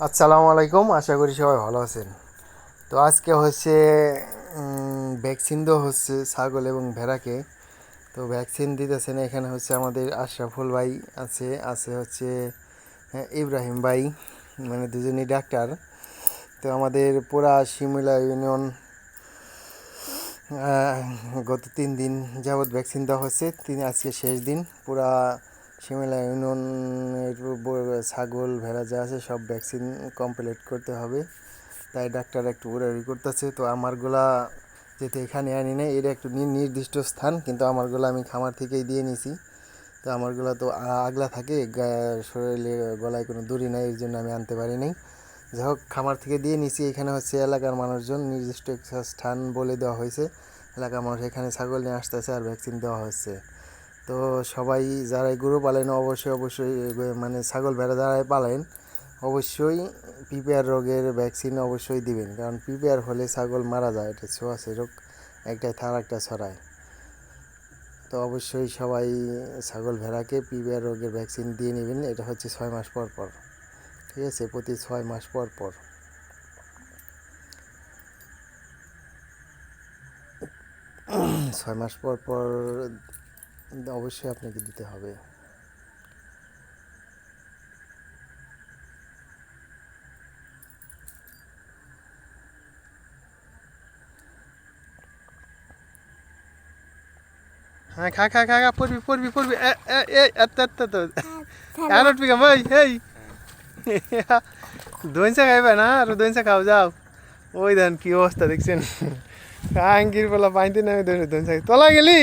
আসসালামু আলাইকুম আশা করি সবাই ভালো আছেন। তো আজকে হচ্ছে ভ্যাকসিন দেওয়া হচ্ছে ছাগল এবং ভেড়াকে। তো ভ্যাকসিন দিতেছেন এখানে হচ্ছে আমাদের আশরাফুল ভাই আছে আছে হচ্ছে হ্যাঁ, ইব্রাহিম ভাই মানে দুজনই ডাক্তার। তো আমাদের পুরা শিমুলা ইউনিয়ন গত তিন দিন যাবৎ ভ্যাকসিন দেওয়া হচ্ছে তিন আজকে শেষ দিন পুরা শিমলা ইউনিয়নের ছাগল, ভেড়া যা আছে সব ভ্যাকসিন কমপ্লিট করতে হবে। তাই ডাক্তার একটু উড়াউড়ি করতেছে। তো আমারগুলা যেতে এখানে আনি না এটা একটু নির্দিষ্ট স্থান, কিন্তু আমারগুলো আমি খামার থেকেই দিয়ে নিছি। তো আমারগুলো তো আগলা থাকে শরীরে, গলায় কোনো দড়ি নাই, এর জন্য আমি আনতে পারি নাই। যাই হোক, খামার থেকে দিয়ে নিছি। এখানে হচ্ছে এলাকার মানুষজন নির্দিষ্ট স্থান বলে দেওয়া হয়েছে। এলাকার মানুষ এখানে ছাগল নিয়ে আসতেছে আর ভ্যাকসিন দেওয়া হচ্ছে। তো সবাই যারাই গরু পালেন, অবশ্যই অবশ্যই মানে ছাগল ভেড়া যারাই পালেন, অবশ্যই পিপিআর রোগের ভ্যাকসিন অবশ্যই দিবেন। কারণ পিপিআর হলে ছাগল মারা যায় এটা ছোঁয়াশে রোগ, একটাই থার, একটা ছড়ায়। তো অবশ্যই সবাই ছাগল ভেড়াকে পিপিআর রোগের ভ্যাকসিন দিয়ে নেবেন, এটা হচ্ছে ছয় মাস পর পর। ঠিক আছে? প্রতি ছয় মাস পর পর। ছয় মাস পর পর অবশ্যই আপনাকে দিতে হবে হ্যাঁ খা খা খা খা পড়বি পড়বি পড়বি এ এ এ এত এত তো আর উঠবি কেমন এই এই দইনসা খাইবে না আর দইনসা খাও যাও ওই দেন কি অবস্থা দেখছেন আঙ্গির বলা পাইতে নামে দইনসা তলা গেলি